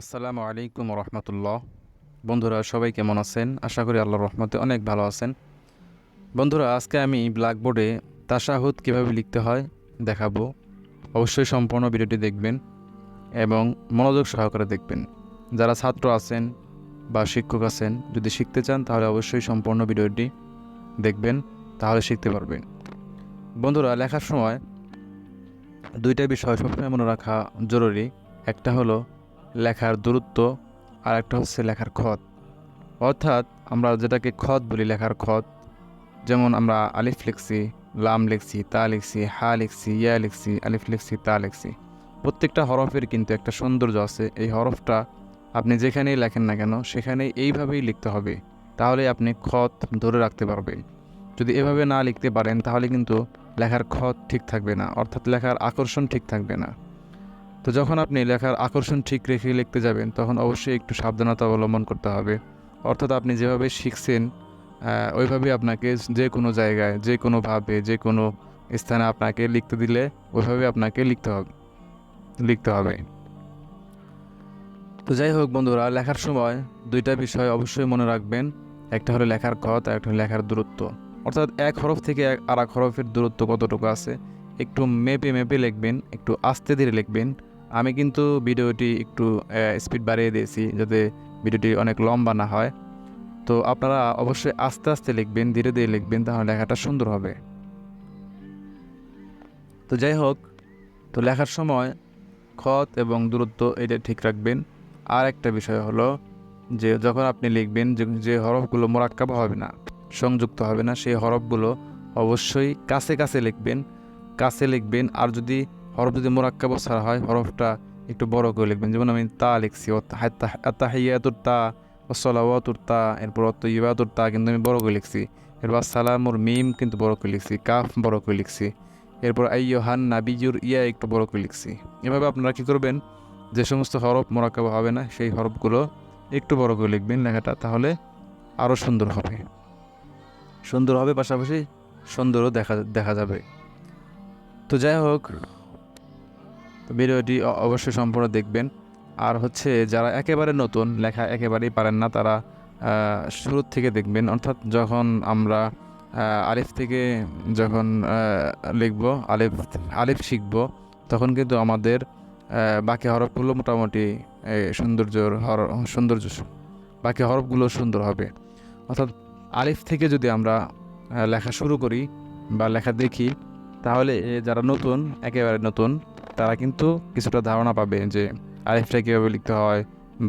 আসসালামু আলাইকুম রহমতুল্লাহ। বন্ধুরা, সবাই কেমন আছেন? আশা করি আল্লাহর রহমতে অনেক ভালো আছেন। বন্ধুরা, আজকে আমি ব্ল্যাকবোর্ডে তাশাহুদ কীভাবে লিখতে হয় দেখাবো। অবশ্যই সম্পূর্ণ ভিডিওটি দেখবেন এবং মনোযোগ সহকারে দেখবেন। যারা ছাত্র আছেন বা শিক্ষক আছেন, যদি শিখতে চান, তাহলে অবশ্যই সম্পূর্ণ ভিডিওটি দেখবেন, তাহলে শিখতে পারবেন। বন্ধুরা, লেখার সময় দুইটা বিষয় সবসময় মনে রাখা জরুরি। একটা হলো লেখার দূরত্ব আর একটা হচ্ছে লেখার খত। অর্থাৎ আমরা যেটাকে খত বলি লেখার খত, যেমন আমরা আলিফ লিখছি, লাম লিখছি, তা লিখছি, হা লিখছি, ইয়া লিখছি, আলিফ লিখছি, তা লিখছি। প্রত্যেকটা হরফের কিন্তু একটা সৌন্দর্য আছে। এই হরফটা আপনি যেখানেই লেখেন না কেন, সেখানেই এইভাবেই লিখতে হবে। তাহলে আপনি খত ধরে রাখতে পারবেন। যদি এভাবে না লিখতে পারেন, তাহলে কিন্তু লেখার খত ঠিক থাকবে না, অর্থাৎ লেখার আকর্ষণ ঠিক থাকবে না। তো যখন আপনি লেখার আকর্ষণ ঠিক রেখে লিখতে যাবেন তখন অবশ্যই একটু সাবধানতা অবলম্বন করতে হবে। অর্থাৎ আপনি যেভাবে শিখছেন ওইভাবে আপনাকে যে কোনো জায়গায় যে কোনোভাবে যে কোনো স্থানে আপনাকে লিখতে দিলে ওইভাবে আপনাকে লিখতে হবে লিখতে হবে। তো যাই হোক বন্ধুরা লেখার সময় দুইটা বিষয় অবশ্যই মনে রাখবেন। একটা হলো লেখার খত আর একটা হলো লেখার দূরত্ব। অর্থাৎ এক হরফ থেকে আর এক হরফের দূরত্ব কতটুকু আছে একটু মেপে মেপে লিখবেন একটু আস্তে ধীরে লিখবেন। আমি কিন্তু ভিডিওটি একটু স্পিড বাড়িয়ে দিয়েছি যাতে ভিডিওটি অনেক লম্বা না হয়। তো আপনারা অবশ্যই আস্তে আস্তে লিখবেন, ধীরে ধীরে লিখবেন, তাহলে লেখাটা সুন্দর হবে। তো যাই হোক, তো লেখার সময় খত এবং দূরত্ব এটা ঠিক রাখবেন। আর একটা বিষয় হলো যে, যখন আপনি লিখবেন যে হরফগুলো মোরাক্কাব হবে না, সংযুক্ত হবে না, সেই হরফগুলো অবশ্যই কাছে কাছে লিখবেন। কাছে লিখবেন, আর যদি হরফ যদি মোরাক্কাব ছাড়া হয়, হরফটা একটু বড় করে লিখবেন। যেমন আমি তা লিখছি আত্তাহিয়াতুর তা ওসলাওয়াতুর তা এরপর অত্তইবাতুর তা কিন্তু আমি বড় করে লিখছি। এরপর সালামুর মিম কিন্তু বড় করে লিখছি, কাফ বড় করে লিখছি। এরপর আইয়ো হান নাবিজুর ইয়া একটু বড় করে লিখছি। এভাবে আপনারা কী করবেন? যে সমস্ত হরফ মোরাক্কাব হবে না, সেই হরফগুলো একটু বড় করে লিখবেন লেখাটা, তাহলে আরও সুন্দর হবে। সুন্দর হবে পাশাপাশি সুন্দরও দেখা দেখা যাবে। তো যাই হোক তো ভিডিওটি অবশ্যই সম্পূর্ণ দেখবেন। আর হচ্ছে যারা একেবারে নতুন, লেখা একেবারেই পারেন না, তারা শুরুর থেকে দেখবেন। অর্থাৎ যখন আমরা আলিফ থেকে যখন লিখব, আলিফ আলিফ শিখব, তখন কিন্তু আমাদের বাকি হরফগুলো মোটামুটি সৌন্দর্যর হর, সৌন্দর্য, বাকি হরফগুলো সুন্দর হবে। অর্থাৎ আলিফ থেকে যদি আমরা লেখা শুরু করি বা লেখা দেখি, তাহলে যারা নতুন, একেবারে নতুন তারা কিন্তু কিছুটা ধারণা পাবে যে আলিফটা কীভাবে লিখতে হয়,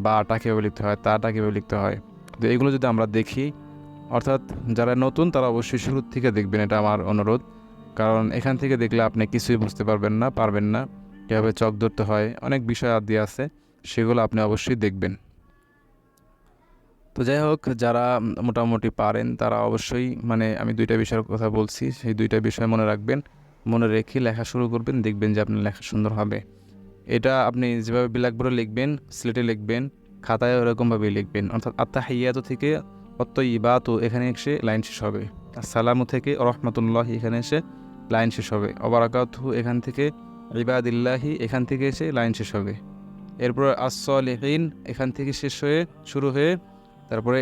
বাটা কীভাবে লিখতে হয়, তাটা কীভাবে লিখতে হয়। তো এগুলো যদি আমরা দেখি, অর্থাৎ যারা নতুন তারা অবশ্যই শুরুর থেকে দেখবেন, এটা আমার অনুরোধ। কারণ এখান থেকে দেখলে আপনি কিছুই বুঝতে পারবেন না পারবেন না, কীভাবে চক ধরতে হয়, অনেক বিষয় আদি আছে, সেগুলো আপনি অবশ্যই দেখবেন। তো যাই হোক, যারা মোটামুটি পারেন তারা অবশ্যই মানে আমি দুইটা বিষয়ের কথা বলছি, সেই দুইটা বিষয় মনে রাখবেন। মনে রেখে লেখা শুরু করবেন, দেখবেন যে আপনার লেখা সুন্দর হবে। এটা আপনি যেভাবে ব্ল্যাকবোর্ডে লিখবেন স্লেটে লিখবেন, খাতায় ওরকমভাবেই লিখবেন। অর্থাৎ আত্মা হাইয়াত থেকে ইবাত এখানে এসে লাইন শেষ হবে। সালামু থেকে রহমতুল্লাহ এখানে এসে লাইন শেষ হবে। অবরাকাতহু এখান থেকে ইবাদিল্লাহি এখান থেকে এসে লাইন শেষ হবে। এরপর আসলিহীন এখান থেকে শেষ হয়ে শুরু হয়ে তারপরে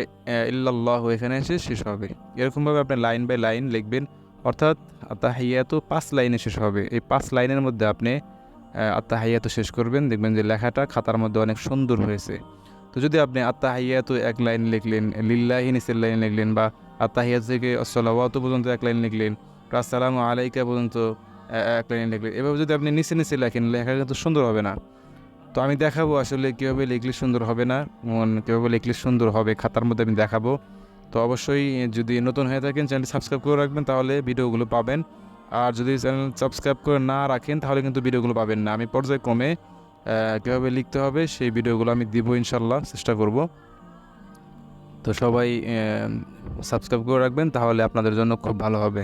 ইল্লাল্লাহ এখানে এসে শেষ হবে। এরকমভাবে আপনি লাইন বাই লাইন লিখবেন। অর্থাৎ আত্মাহিয়াত পাঁচ লাইনে শেষ হবে। এই পাঁচ লাইনের মধ্যে আপনি আত্মাহিয়াত শেষ করবেন। দেখবেন যে লেখাটা খাতার মধ্যে অনেক সুন্দর হয়েছে। তো যদি আপনি আত্মাহিয়াত এক লাইন লিখলেন, লিল্লাহি নিচের লাইন লিখলেন বা আত্মাহিয়াত থেকে আসসালাওয়াত পর্যন্ত এক লাইন লিখলেন, আসসালাম আলাইকা পর্যন্ত এক লাইন লিখলেন, এভাবে যদি আপনি নিচে নিচে লেখেন, লেখা কিন্তু সুন্দর হবে না। তো আমি দেখাবো আসলে কীভাবে লিখলে সুন্দর হবে না কীভাবে লিখলে সুন্দর হবে খাতার মধ্যে আমি দেখাবো। তো অবশ্যই যদি নতুন হয়ে থাকেন চ্যানেলটি সাবস্ক্রাইব করে রাখবেন, তাহলে ভিডিওগুলো পাবেন। আর যদি চ্যানেল সাবস্ক্রাইব করে না রাখেন, তাহলে কিন্তু ভিডিওগুলো পাবেন না। আমি পর্যায়ক্রমে কীভাবে লিখতে হবে সেই ভিডিওগুলো আমি দিব ইনশাল্লাহ চেষ্টা করব। তো সবাই সাবস্ক্রাইব করে রাখবেন, তাহলে আপনাদের জন্য খুব ভালো হবে।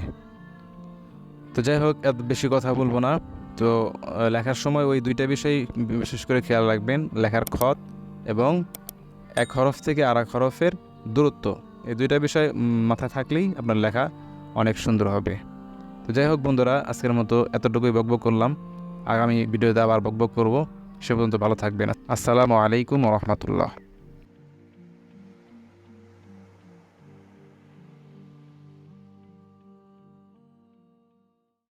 তো যাই হোক, এত বেশি কথা বলব না। তো লেখার সময় ওই দুইটা বিষয় বিশেষ করে খেয়াল রাখবেন। লেখার খত এবং এক হরফ থেকে আর এক হরফের দূরত্ব। এই দুইটা বিষয় মাথায় থাকলেই আপনার লেখা অনেক সুন্দর হবে। তো যাই হোক বন্ধুরা, আজকের মতো এতটুকুই বকবক করলাম। আগামী ভিডিওতে আবার বকবক করব। সে পর্যন্ত ভালো থাকবেন। আসসালামু আলাইকুম রহমতুল্লাহ।